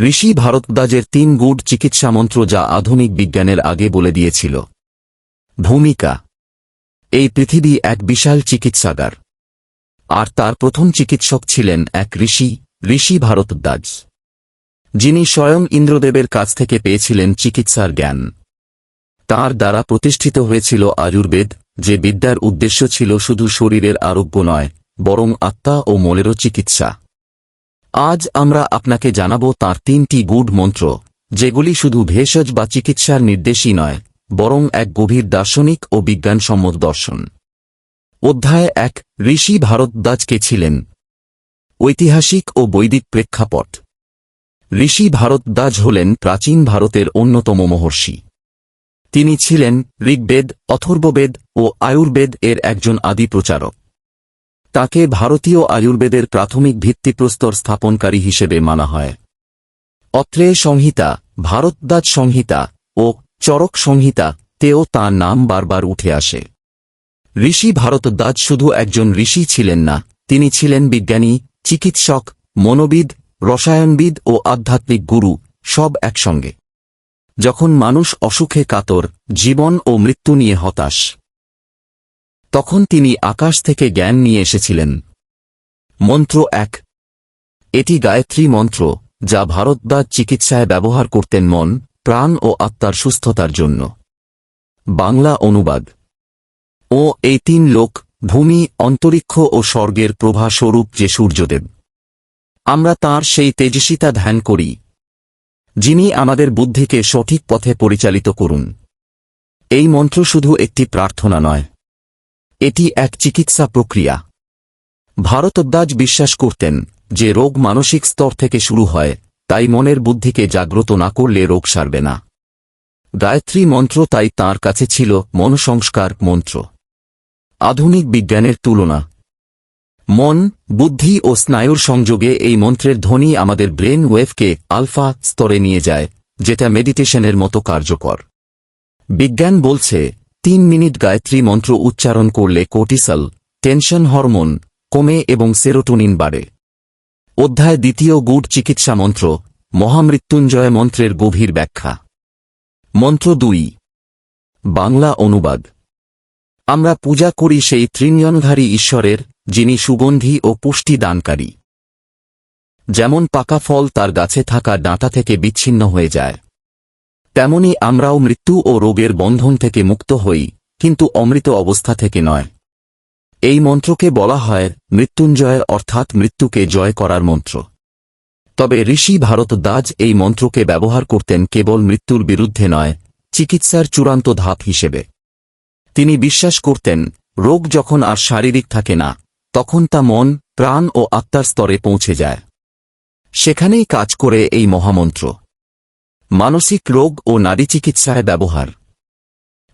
ঋষি ভারতদাজের তিন গুড চিকিৎসা মন্ত্র যা আধুনিক বিজ্ঞানের আগে বলে দিয়েছিল। ভূমিকা। এই পৃথিবী এক বিশাল চিকিৎসাগার। আর তার প্রথম চিকিৎসক ছিলেন এক ঋষি ঋষি ভারতদাজ যিনি স্বয়ং ইন্দ্রদেবের কাছ থেকে পেয়েছিলেন চিকিৎসার জ্ঞান। তার দ্বারা প্রতিষ্ঠিত হয়েছিল আয়ুর্বেদ, যে বিদ্যার উদ্দেশ্য ছিল শুধু শরীরের আরোগ্য নয়, বরং আত্মা ও মনেরও চিকিৎসা। আজ আমরা আপনাকে জানাব তার তিনটি গুড মন্ত্র, যেগুলি শুধু ভেষজ বা চিকিৎসার নির্দেশই নয়, বরং এক গভীর দার্শনিক ও বিজ্ঞানসম্মত দর্শন। অধ্যায় এক, ঋষি ভারতদাজকে ছিলেন। ঐতিহাসিক ও বৈদিক প্রেক্ষাপট। ঋষি ভারতদাজ হলেন প্রাচীন ভারতের অন্যতম মহর্ষি। তিনি ছিলেন ঋগ্বেদ, অথর্ববেদ ও আয়ুর্বেদ এর একজন আদি প্রচারক। তাকে ভারতীয় আয়ুর্বেদের প্রাথমিক ভিত্তিপ্রস্তর স্থাপনকারী হিসেবে মানা হয়। অত্রেয় সংহিতা ভারতদাজ সংহিতা ও চরক সংহিতা তেও তাঁর নাম বারবার উঠে আসে। ঋষি ভারতদাজ শুধু একজন ঋষি ছিলেন না, তিনি ছিলেন বিজ্ঞানী, চিকিৎসক, মনোবিদ, রসায়নবিদ ও আধ্যাত্মিক গুরু, সব একসঙ্গে। যখন মানুষ অসুখে কাতর, জীবন ও মৃত্যু নিয়ে হতাশ তখন তিনি আকাশ থেকে জ্ঞান নিয়ে এসেছিলেন। মন্ত্র এক। এটি গায়ত্রী মন্ত্র, যা ভারতদাস চিকিৎসায় ব্যবহার করতেন মন, প্রাণ ও আত্মার সুস্থতার জন্য। বাংলা অনুবাদ। ও, এই তিন লোক, ভূমি, অন্তরিক্ষ ও স্বর্গের প্রভাস্বরূপ যে সূর্যদেব। আমরা তার সেই তেজস্বিতা ধ্যান করি। যিনি আমাদের বুদ্ধিকে সঠিক পথে পরিচালিত করুন। এই মন্ত্র শুধু একটি প্রার্থনা নয়। এটি এক চিকিৎসা প্রক্রিয়া। ভারতদ্বাজ বিশ্বাস করতেন যে রোগ মানসিক স্তর থেকে শুরু হয়, তাই মনের বুদ্ধিকে জাগ্রত না করলে রোগ সারবে না। গায়ত্রী মন্ত্র তাই তার কাছে ছিল মনসংস্কার মন্ত্র। আধুনিক বিজ্ঞানের তুলনা। মন, বুদ্ধি ও স্নায়ুর সংযোগে এই মন্ত্রের ধ্বনি আমাদের ব্রেন ওয়েভকে আলফা স্তরে নিয়ে যায়, যেটা মেডিটেশনের মতো কার্যকর। বিজ্ঞান বলছে তিন মিনিট গায়ত্রী মন্ত্র উচ্চারণ করলে কোর্টিসল, টেনশন হরমোন, কমে এবং সেরোটোনিন বাড়ে। অধ্যায় দ্বিতীয় গুড চিকিৎসা মন্ত্র, মহামৃত্যুঞ্জয় মন্ত্রের গভীর ব্যাখ্যা। মন্ত্র দুই। বাংলা অনুবাদ। আমরা পূজা করি সেই ত্রিনিয়নধারী ঈশ্বরের, যিনি সুগন্ধি ও পুষ্টি দানকারী। যেমন পাকা ফল তার গাছে থাকা ডাঁটা থেকে বিচ্ছিন্ন হয়ে যায়। তেমনি আমরাও মৃত্যু ও রোগের বন্ধন থেকে মুক্ত হই, কিন্তু অমৃত অবস্থা থেকে নয়। এই মন্ত্রকে বলা হয় মৃত্যুঞ্জয়, অর্থাৎ মৃত্যুকে জয় করার মন্ত্র। তবে ঋষি ভারতদাজ এই মন্ত্রকে ব্যবহার করতেন কেবল মৃত্যুর বিরুদ্ধে নয়, চিকিৎসার চূড়ান্ত ধাপ হিসেবে। তিনি বিশ্বাস করতেন, রোগ যখন আর শারীরিক থাকে না, তখন তা মন, প্রাণ ও আত্মার স্তরে পৌঁছে যায়। সেখানেই কাজ করে এই মহামন্ত্র। মানসিক রোগ ও নারী চিকিৎসায় ব্যবহার।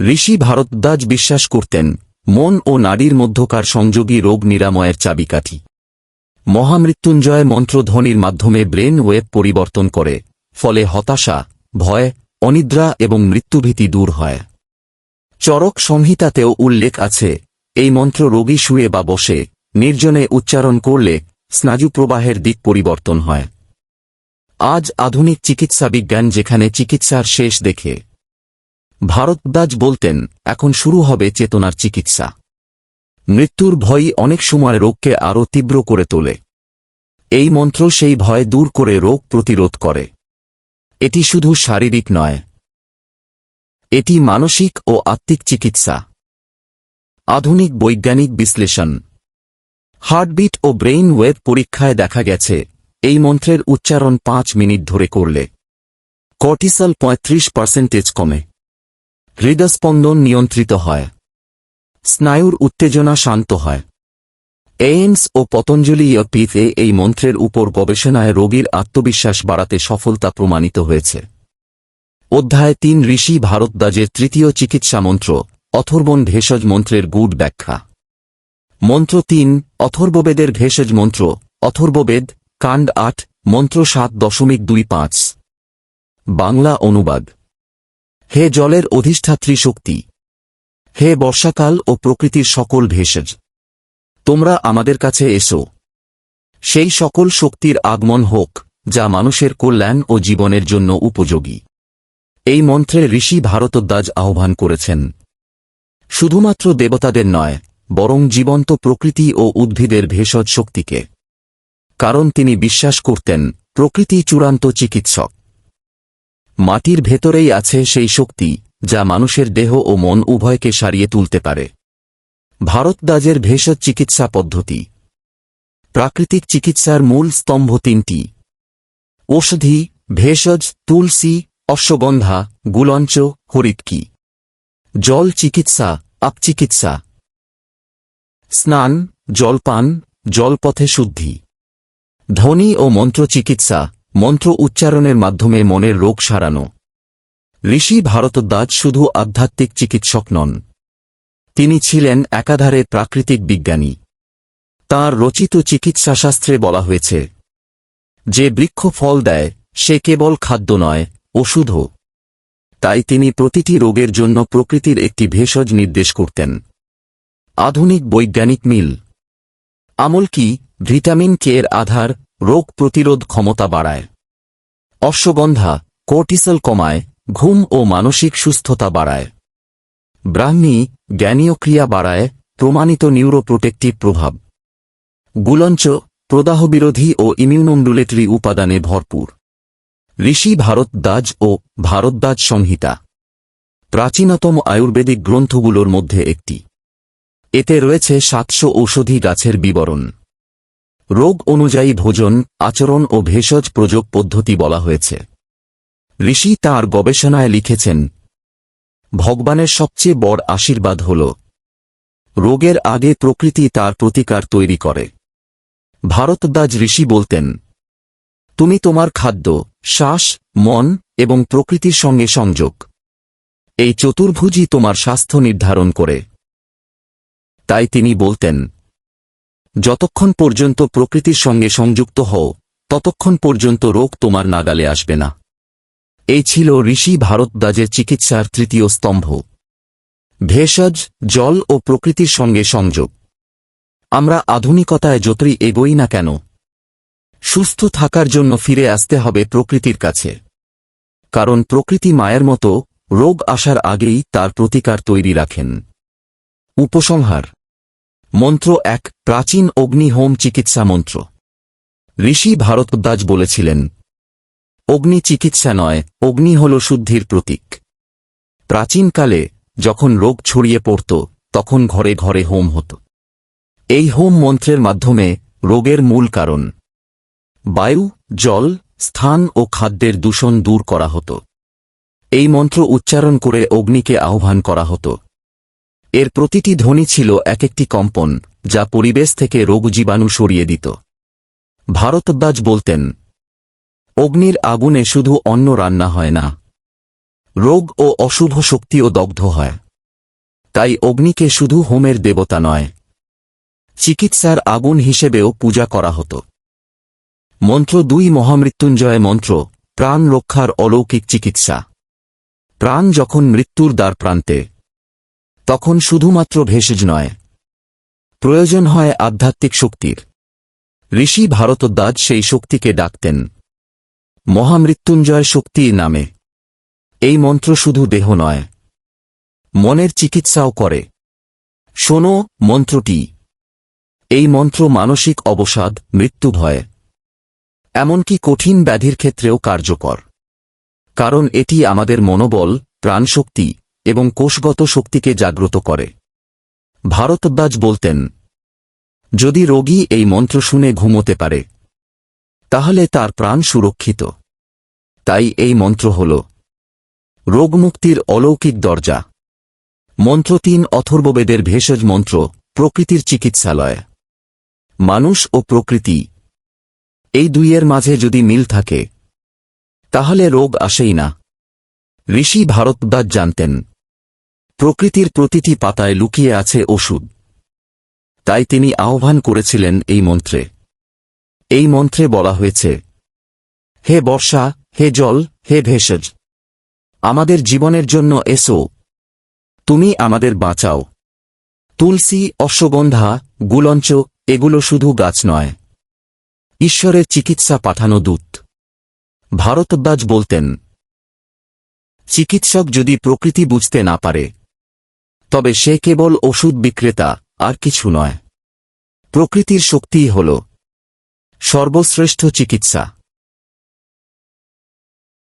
ঋষি ভারতদাজ বিশ্বাস করতেন, মন ও নারীর মধ্যকার সংযোগী রোগ নিরাময়ের চাবিকাঠি। মহামৃত্যুঞ্জয় মন্ত্রধ্বনির মাধ্যমে ব্রেন ওয়েব পরিবর্তন করে, ফলে হতাশা, ভয়, অনিদ্রা এবং মৃত্যুভীতি দূর হয়। চরক সংহিতাতেও উল্লেখ আছে, এই মন্ত্র রোগী শুয়ে বা বসে, নির্জনে উচ্চারণ করলে স্নায়ু প্রবাহের দিক পরিবর্তন হয়। আজ আধুনিক চিকিৎসা বিজ্ঞান যেখানে চিকিৎসার শেষ দেখে। ভারতদাজ বলতেন, এখন শুরু হবে চেতনার চিকিৎসা। মৃত্যুর ভয়ই অনেক সময় রোগকে আরও তীব্র করে তোলে। এই মন্ত্র সেই ভয় দূর করে রোগ প্রতিরোধ করে। এটি শুধু শারীরিক নয়। এটি মানসিক ও আত্মিক চিকিৎসা। আধুনিক বৈজ্ঞানিক বিশ্লেষণ। হার্টবিট ও ব্রেইন ওয়েভ পরীক্ষায় দেখা গেছে এই মন্ত্রের উচ্চারণ পাঁচ মিনিট ধরে করলে কর্টিসল পঁয়ত্রিশ পার্সেন্টেজ কমে। হৃদস্পন্দন নিয়ন্ত্রিত হয়। স্নায়ুর উত্তেজনা শান্ত হয়। এইমস ও পতঞ্জলি ইয়পিতে এই মন্ত্রের উপর গবেষণায় রোগীর আত্মবিশ্বাস বাড়াতে সফলতা প্রমাণিত হয়েছে। অধ্যায় তিন, ঋষি ভারতদাজের তৃতীয় চিকিৎসা মন্ত্র, অথর্বণ ভেষজ মন্ত্রের গুড ব্যাখ্যা। মন্ত্র তিন, অথর্ববেদের ভেষজ মন্ত্র, অথর্ববেদ কাণ্ড আট, মন্ত্র সাত দশমিক দুই পাঁচ। বাংলা অনুবাদ। হে জলের অধিষ্ঠাত্রী শক্তি। হে বর্ষাকাল ও প্রকৃতির সকল ভেষজ। তোমরা আমাদের কাছে এসো। সেই সকল শক্তির আগমন হোক, যা মানুষের কল্যাণ ও জীবনের জন্য উপযোগী। এই মন্ত্রে ঋষি ভারতদ্বাজ আহ্বান করেছেন। শুধুমাত্র দেবতাদের নয়, বরং জীবন্ত প্রকৃতি ও উদ্ভিদের ভেষজ শক্তিকে। কারণ তিনি বিশ্বাস করতেন প্রকৃতি চূড়ান্ত চিকিৎসক। মাটির ভেতরেই আছে সেই শক্তি, যা মানুষের দেহ ও মন উভয়কে সারিয়ে তুলতে পারে। ভারতদাজের ভেষজ চিকিৎসা পদ্ধতি। প্রাকৃতিক চিকিৎসার মূল স্তম্ভ তিনটি। ঔষধি, ভেষজ, তুলসী, অশ্বগন্ধা, গুলঞ্চ, হরিৎকি। জল চিকিৎসা আপচিকিৎসা স্নান, জলপান, জলপথে শুদ্ধি। ধ্বনি ও মন্ত্র চিকিৎসা মন্ত্র উচ্চারণের মাধ্যমে মনের রোগ সারানো। ঋষি ভারতদ্বাজ শুধু আধ্যাত্মিক চিকিৎসক নন। তিনি ছিলেন একাধারে প্রাকৃতিক বিজ্ঞানী। তাঁর রচিত চিকিৎসাশাস্ত্রে বলা হয়েছে, যে বৃক্ষ ফল দেয়, সে কেবল খাদ্য নয়, ওষুধও। তাই তিনি প্রতিটি রোগের জন্য প্রকৃতির একটি ভেষজ নির্দেশ করতেন। আধুনিক বৈজ্ঞানিক মিল। আমল কি? ভিটামিন কে এর আধার রোগ প্রতিরোধ ক্ষমতা বাড়ায়। অশ্বগন্ধা, কোর্টিসল কমায়, ঘুম ও মানসিক সুস্থতা বাড়ায়। ব্রাহ্মী, জ্ঞানীয় ক্রিয়া বাড়ায়, প্রমাণিত নিউরোপ্রোটেক্টিভ প্রভাব। গুলঞ্চ, প্রদাহবিরোধী ও ইমিউনোমডুলেটরি উপাদানে ভরপুর। ঋষি ভারতদাজ ও ভারতদাজ সংহিতা। প্রাচীনতম আয়ুর্বেদিক গ্রন্থগুলোর মধ্যে একটি। এতে রয়েছে সাতশো ঔষধি গাছের বিবরণ। রোগ অনুযায়ী ভোজন, আচরণ ও ভেষজ প্রযোগ পদ্ধতি বলা হয়েছে। ঋষি তার গবেষণায় লিখেছেন, ভগবানের সবচেয়ে বড় আশীর্বাদ হল, রোগের আগে প্রকৃতি তার প্রতিকার তৈরি করে। ভারতদাজ ঋষি বলতেন, তুমি তোমার খাদ্য, শ্বাস, মন এবং প্রকৃতির সঙ্গে সংযোগ। এই চতুর্ভুজই তোমার স্বাস্থ্য নির্ধারণ করে। তাই তিনি বলতেন যতক্ষণ পর্যন্ত প্রকৃতির সঙ্গে সংযুক্ত হও, ততক্ষণ পর্যন্ত রোগ তোমার নাগালে আসবে না। এই ছিল ঋষি ভারতদাজের চিকিৎসার তৃতীয় স্তম্ভ। ভেষজ, জল ও প্রকৃতির সঙ্গে সংযোগ। আমরা আধুনিকতায় যতই এগোই না কেন, সুস্থ থাকার জন্য ফিরে আসতে হবে প্রকৃতির কাছে। কারণ প্রকৃতি মায়ের মতো, রোগ আসার আগেই তার প্রতিকার তৈরি রাখেন। উপসংহার। মন্ত্র এক, প্রাচীন অগ্নি হোম চিকিৎসা মন্ত্র। ঋষি ভারতদাজ বলেছিলেন, অগ্নি চিকিৎসা নয়, অগ্নি হল শুদ্ধির প্রতীক। প্রাচীনকালে যখন রোগ ছড়িয়ে পড়ত, তখন ঘরে ঘরে হোম হতো। এই হোম মন্ত্রের মাধ্যমে রোগের মূল কারণ, বায়ু, জল, স্থান ও খাদ্যের দূষণ দূর করা হতো। এই মন্ত্র উচ্চারণ করে অগ্নিকে আহ্বান করা হতো। এর প্রতিটি ধ্বনি ছিল এক একটি কম্পন, যা পরিবেশ থেকে রোগ জীবাণু সরিয়ে দিত। ভারতবাজ বলতেন, অগ্নির আগুনে শুধু অন্ন রান্না হয় না, রোগ ও অশুভ শক্তিও দগ্ধ হয়। তাই অগ্নিকে শুধু হোমের দেবতা নয়, চিকিৎসার আগুন হিসেবেও পূজা করা হতো। মন্ত্র দুই মহামৃত্যুঞ্জয় মন্ত্র, প্রাণ রক্ষার অলৌকিক চিকিৎসা। প্রাণ যখন মৃত্যুর দ্বার প্রান্তে তখন শুধুমাত্র ভেষজ নয়। প্রয়োজন হয় আধ্যাত্মিক শক্তির। ঋষি ভারতদ্বাজ সেই শক্তিকে ডাকতেন। মহামৃত্যুঞ্জয় শক্তি নামে। এই মন্ত্র শুধু দেহ নয়। মনের চিকিৎসাও করে। শোনো, মন্ত্রটি। এই মন্ত্র মানসিক অবসাদ, মৃত্যু ভয়। এমনকি কঠিন ব্যাধির ক্ষেত্রেও কার্যকর। কারণ এটি আমাদের মনোবল, প্রাণশক্তি এবং কোষগত শক্তিকে জাগ্রত করে। ভারতদ্বাজ বলতেন, যদি রোগী এই মন্ত্র শুনে ঘুমোতে পারে, তাহলে তার প্রাণ সুরক্ষিত। তাই এই মন্ত্র হল, রোগমুক্তির অলৌকিক দরজা। মন্ত্র তিন অথর্ববেদের ভেষজ মন্ত্র, প্রকৃতির চিকিৎসালয়। মানুষ ও প্রকৃতি, এই দুইয়ের মাঝে যদি মিল থাকে, তাহলে রোগ আসেই না। ঋষি ভারতদাস জানতেন প্রকৃতির প্রতিটি পাতায় লুকিয়ে আছে ওষুধ। তাই তিনি আহ্বান করেছিলেন এই মন্ত্রে। এই মন্ত্রে বলা হয়েছে, হে বর্ষা, হে জল, হে ভেষজ, আমাদের জীবনের জন্য এসো। তুমি আমাদের বাঁচাও। তুলসী, অশ্বগন্ধা, গুলঞ্চ, এগুলো শুধু গাছ নয়। ঈশ্বরের চিকিৎসা পাঠানো দূত। ভারতবাজ বলতেন, চিকিৎসক যদি প্রকৃতি বুঝতে না পারে তবে সে কেবল ওষুধ বিক্রেতা আর কিছু নয়। প্রকৃতির শক্তিই হল সর্বশ্রেষ্ঠ চিকিৎসা।